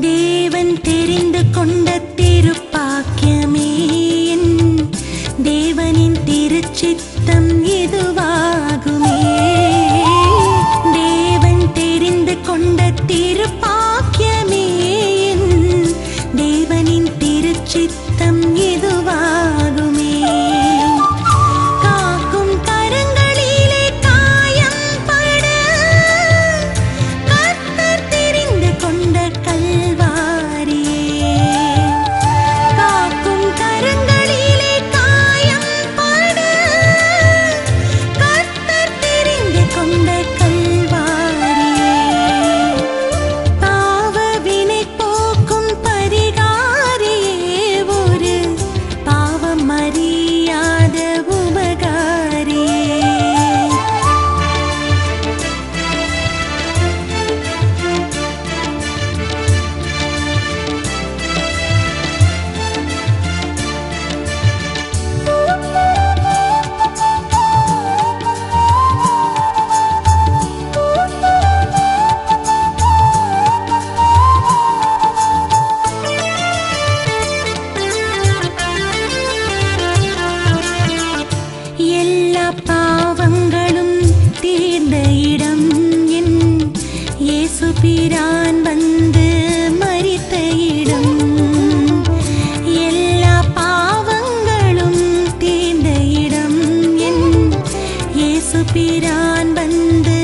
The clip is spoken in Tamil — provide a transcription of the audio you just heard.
தேவன் தெரிந்து கொண்ட திருப்பாக்கியமே தேவனின் திருச்சித்தம் இதுவாகுமே. தேவன் தெரிந்து கொண்ட ஏசு பிரான் வந்து